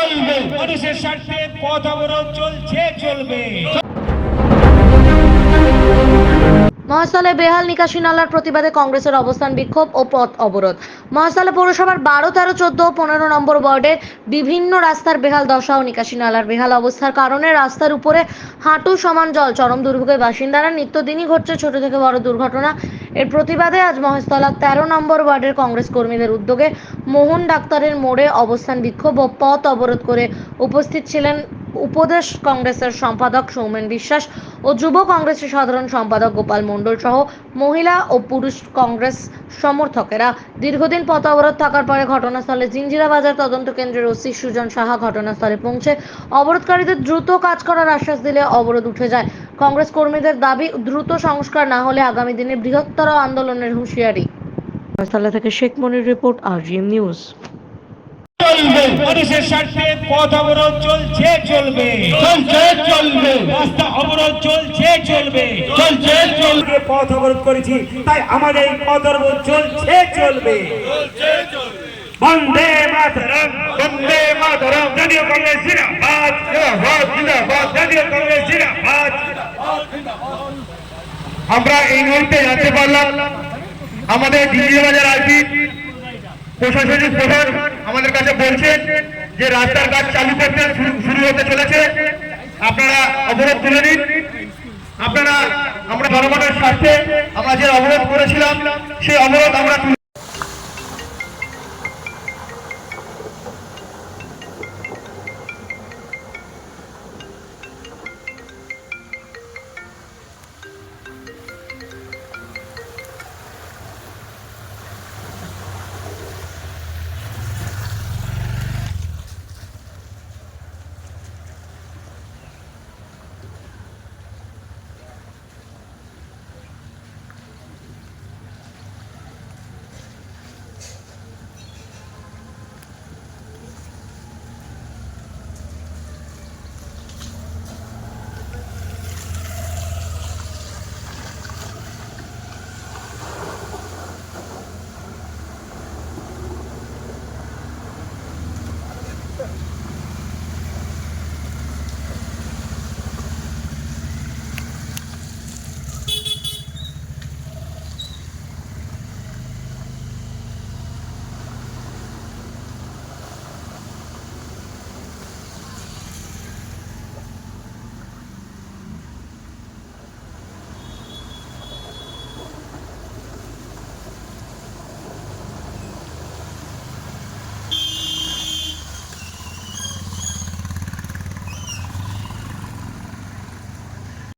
চলবে। মানুষের স্বার্থে পথ অবরোধ চলছে চলবে। মহাস্থলে বেহাল নিকাশি নালার প্রতিবাদে কংগ্রেসের অবস্থান বিক্ষোভ ও পথ অবরোধ। মহাস্থলে পৌরসভার বারো, তেরো, চোদ্দ ও পনেরো নম্বর ওয়ার্ডের বিভিন্ন রাস্তার বেহাল দশা ও নিকাশি নালার বেহাল অবস্থার কারণে রাস্তার উপরে হাঁটু সমান জল, চরম দুর্ভোগের বাসিন্দারা নিত্যদিনই ঘটছে ছোট থেকে বড় দুর্ঘটনা। এর প্রতিবাদে আজ মহেশতলা তেরো নম্বর ওয়ার্ডের কংগ্রেস কর্মীদের উদ্যোগে মোহন ডাক্তারের মোড়ে অবস্থান বিক্ষোভ ও পথ অবরোধ করে উপস্থিত ছিলেন উপদেশ কংগ্রেসের সম্পাদক সৌমেন বিশ্বাস ও যুব কংগ্রেসের সাধারণ সম্পাদক গোপাল মণ্ডল সহ মহিলা ও পুরুষ কংগ্রেস সমর্থকেরা দীর্ঘদিন পথ অবরোধ থাকার পরে ঘটনাস্থলে জিঞ্জিরা বাজার তদন্ত কেন্দ্রের ওসি সুজন সাহা ঘটনাস্থলে পৌঁছে অবরোধকারীদের দ্রুত কাজ করার আশ্বাস দিলে অবরোধ উঠে যায়। কংগ্রেস কর্মীদের দাবি, দ্রুত সংস্কার না হলে আগামী দিনে বৃহত্তর আন্দোলনের হুঁশিয়ারি। থেকে শেখ মনির রিপোর্ট আর নিউজ। মানুষের স্বার্থে পথ অবরোধ চলছে চলবে। চলছে চলবে। রাস্তা অবরোধ চলছে চলবে। চলছে চলবে। পথ অবরোধ করেছি তাই আমাদের এই পথ অবরোধ চলছে চলবে। বন্দে মাতরম। বন্দে মাতরম। জাতীয় কংগ্রেস জিন্দাবাদ। জিন্দাবাদ জিন্দাবাদ। জাতীয় কংগ্রেস জিন্দাবাদ। আমরা এই মুহূর্তে জানতে পারলাম আমাদের দিল্লি বাজার আইপি প্রশাসনিক প্রধান আমাদের কাছে বলছেন যে রাস্তার কাজ চালু করতে শুরু- হতে চলেছে। আপনারা অবরোধ তুলে নিন। আপনারা আমরা জনগণের স্বার্থে আমরা যে অবরোধ করেছিলাম, সেই অবরোধ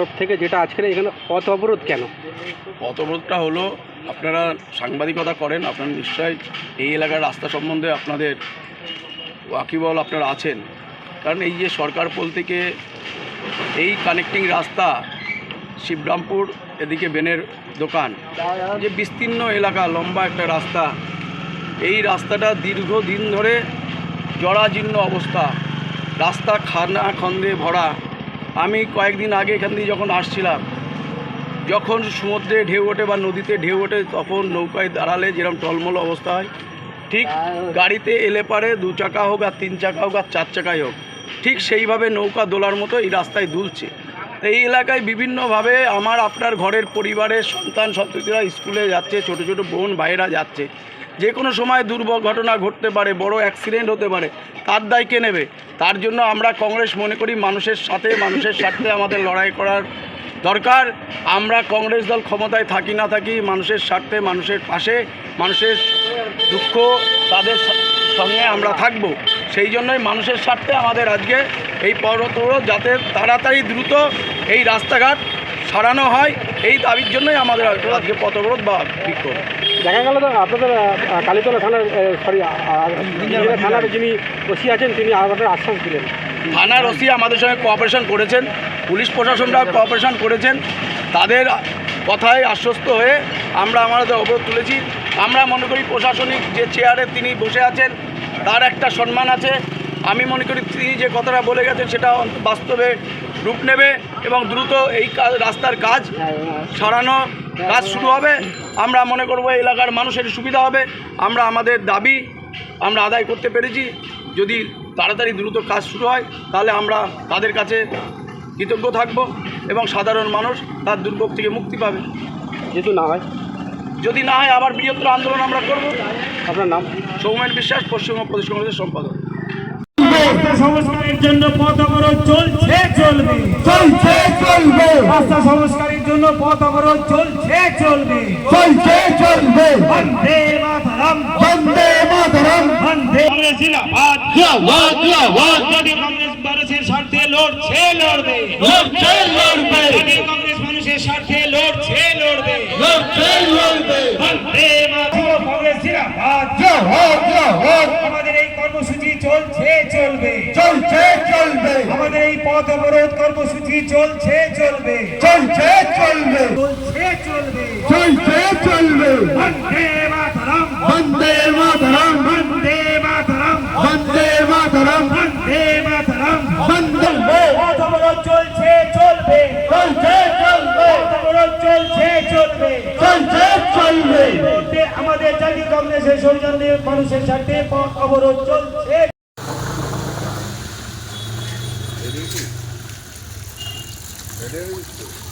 তরফ থেকে যেটা আজকের এখানে পথ অবরোধ কেন? পথরোধটা হলো, আপনারা সাংবাদিকতা করেন, আপনারা নিশ্চয়ই এই এলাকার রাস্তা সম্বন্ধে আপনাদের ওয়াকিবল আপনারা আছেন। কারণ এই যে সরকার পোল থেকে এই কানেক্টিং রাস্তা, শিবরামপুর এদিকে বেনের দোকান, যে বিস্তীর্ণ এলাকা, লম্বা একটা রাস্তা, এই রাস্তাটা দীর্ঘদিন ধরে জরাজীর্ণ অবস্থা। রাস্তা খানা খন্দে ভরা আমি কয়েকদিন আগে এখান দিয়ে যখন আসছিলাম যখন সমুদ্রে ঢেউ ওঠে বা নদীতে ঢেউ ওঠে তখন নৌকায় দাঁড়ালে যেরকম টলমল অবস্থা হয় ঠিক গাড়িতে এলে পারে দু চাকা হোক আর তিন চাকা হোক আর চার চাকাই হোক ঠিক সেইভাবে নৌকা দোলার মতো এই রাস্তায় দুলছে। এই এলাকায় বিভিন্নভাবে আমার আপনার ঘরের পরিবারের সন্তান সন্ততিরা স্কুলে যাচ্ছে ছোট ছোট বোন ভাইয়েরা যাচ্ছে। যে কোনো সময় দুর্ঘটনা ঘটতে পারে, বড় অ্যাক্সিডেন্ট হতে পারে, তার দায় কে নেবে? তার জন্য আমরা কংগ্রেস মনে করি মানুষের সাথে, মানুষের স্বার্থে আমাদের লড়াই করার দরকার। আমরা কংগ্রেস দল ক্ষমতায় থাকি না থাকি, মানুষের স্বার্থে, মানুষের পাশে, মানুষের দুঃখ তাদের সঙ্গে আমরা থাকব। সেই জন্যই মানুষের স্বার্থে আমাদের আজকে এই পর্বতরোধ যাতে তাড়াতাড়ি দ্রুত এই রাস্তাঘাট সারানো হয়, এই দাবির জন্যই আমাদের আজকে পথবরোধ বা বিক্ষোভ। দেখা গেল তো আপনাদের কালীতলা থানার সরি থানার যিনি ওসি আছেন তিনি আমাদের আশ্বাস দিলেন। থানার ওসি আমাদের সঙ্গে কোঅপারেশন করেছেন পুলিশ প্রশাসনরা কোঅপারেশন করেছেন। তাদের কথায় আশ্বস্ত হয়ে আমরা আমাদের অবরোধ তুলেছি। আমরা মনে করি প্রশাসনিক যে চেয়ারে তিনি বসে আছেন তার একটা সম্মান আছে। আমি মনে করি তিনি যে কথাটা বলে গেছেন সেটা বাস্তবে রূপ নেবে এবং দ্রুত এই রাস্তার কাজ সারানো কাজ শুরু হবে আমরা মনে করব এই এলাকার মানুষের সুবিধা হবে আমরা আমাদের দাবি আমরা আদায় করতে পেরেছি। যদি তাড়াতাড়ি দ্রুত কাজ শুরু হয় তাহলে আমরা তাদের কাছে কৃতজ্ঞ থাকব এবং সাধারণ মানুষ তার দুর্ভোগ থেকে মুক্তি পাবে। যেহেতু না হয়। যদি না হয় আবার বৃহত্তর আন্দোলন আমরা করব। আপনার নাম? সৌমেন বিশ্বাস পশ্চিমবঙ্গ প্রদেশ কংগ্রেসের সম্পাদক। সংস্কারের জন্য পথ অবরোধ চলছে চলবে। চলছে চলবে। রাস্তা সংস্কারের জন্য পথ অবরোধ চলছে চলবে। চলছে চলবে। বন্দে মাতরম। বন্দে মাতরম। বন্দে কংগ্রেস জিন্দাবাদ। জিন্দাবাদ। জিন্দাবাদ জাতীয় কংগ্রেস মানুষের স্বার্থে লড়ছে লড়বে। লড়ছে লড়বে। জাতীয় কংগ্রেস মানুষের স্বার্থে লড়ছে লড়বে। লড়ছে লড়বে। বন্দে মাতরম। কংগ্রেস জিন্দাবাদ। জিন্দাবাদ জিন্দাবাদ আমাদের এই কর্মসূচি চলছে চলবে। চলছে চলবে। আমাদের এই পথ অবরোধ কর্মসূচি চলছে চলবে। চলছে চলবে। চলছে চলবে। চলছে চলবে। বন্দে মাতরম। বন্দে মাতরম। বন্দে মাতরম। বন্দে মাতরম। বন্দে মাতরম। বন্দে পথ অবরোধ চলছে চলবে। চলছে চলবে। অবরোধ চলছে চলবে। চলছে চলবে। আমাদের জাতীয় কংগ্রেসের সৌজন্যে মানুষের সাথে পথ অবরোধ চলছে। Beleza.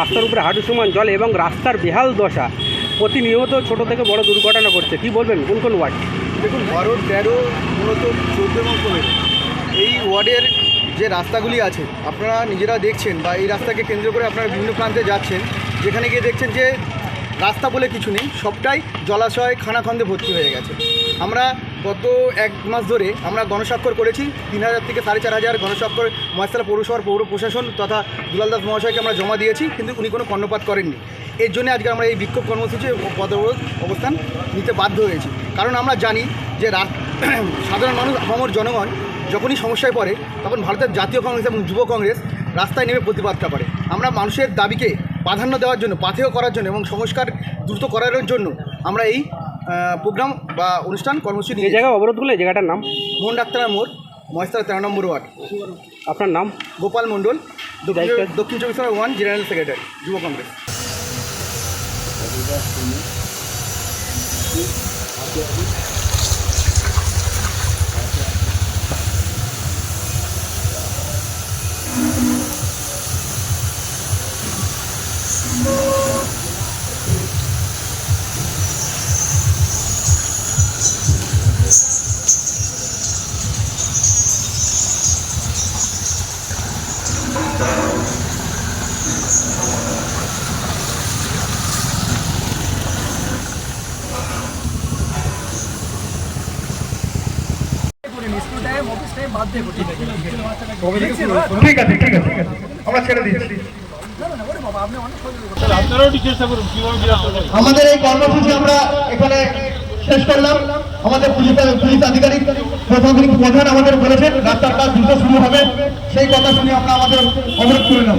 রাস্তার উপরে হাঁটু সমান জল এবং রাস্তার বেহাল দশা। প্রতিনিয়ত ছোট থেকে বড় দুর্ঘটনা করছে কি বলবেন? কোন কোন ওয়ার্ড? দেখুন, বারো, তেরো মূলত চোদ্দ এবং পনেরো। এই ওয়ার্ডের যে রাস্তাগুলি আছে, আপনারা নিজেরা দেখছেন বা এই রাস্তাকে কেন্দ্র করে আপনারা বিভিন্ন প্রান্তে যাচ্ছেন, যেখানে গিয়ে দেখছেন যে রাস্তা বলে কিছু নেই, সবটাই জলাশয় খানাখন্দে ভর্তি হয়ে গেছে। আমরা গত এক মাস ধরে আমরা গণস্বাক্ষর করেছি, তিন হাজার থেকে সাড়ে চার হাজার গণস্বাক্ষর মহেশতলা পৌরসভার পৌর প্রশাসন তথা দুলাল দাস মহাশয়কে আমরা জমা দিয়েছি, কিন্তু উনি কোনো কর্ণপাত করেননি। এর জন্য আজকে আমরা এই বিক্ষোভ কর্মসূচি ও পদ অবস্থান নিতে বাধ্য হয়েছি। কারণ আমরা জানি যে সাধারণ মানুষ, আপামর জনগণ যখনই সমস্যায় পড়ে তখন ভারতের জাতীয় কংগ্রেস এবং যুব কংগ্রেস রাস্তায় নেমে প্রতিবাদটা করে। আমরা মানুষের দাবিকে প্রাধান্য দেওয়ার জন্য পাথেয় করার জন্য এবং সংস্কার দ্রুত করার জন্য আমরা এই প্রোগ্রাম বা অনুষ্ঠান কর্মসূচি এই নিয়ে জায়গায় অবরোধগুলো এই জায়গাটার নাম? মোহন ডাক্তার মোড় মহেশতলা তেরো নম্বর ওয়ার্ড। আপনার নাম? গোপাল মণ্ডল দক্ষিণ চব্বিশ পরগনা ওয়ান জেনারেল সেক্রেটারি যুব কংগ্রেস। ঠিক আছে আমাদের এই কর্মসূচি আমরা এখানে শেষ করলাম। আমাদের পুলিশ পুলিশ আধিকারিক, প্রশাসনিক প্রধান আমাদের বলেছেন, রাস্তার কাজ দ্রুত শুরু হবে। সেই কথা শুনে আমরা আমাদের অবরোধ করে নেব।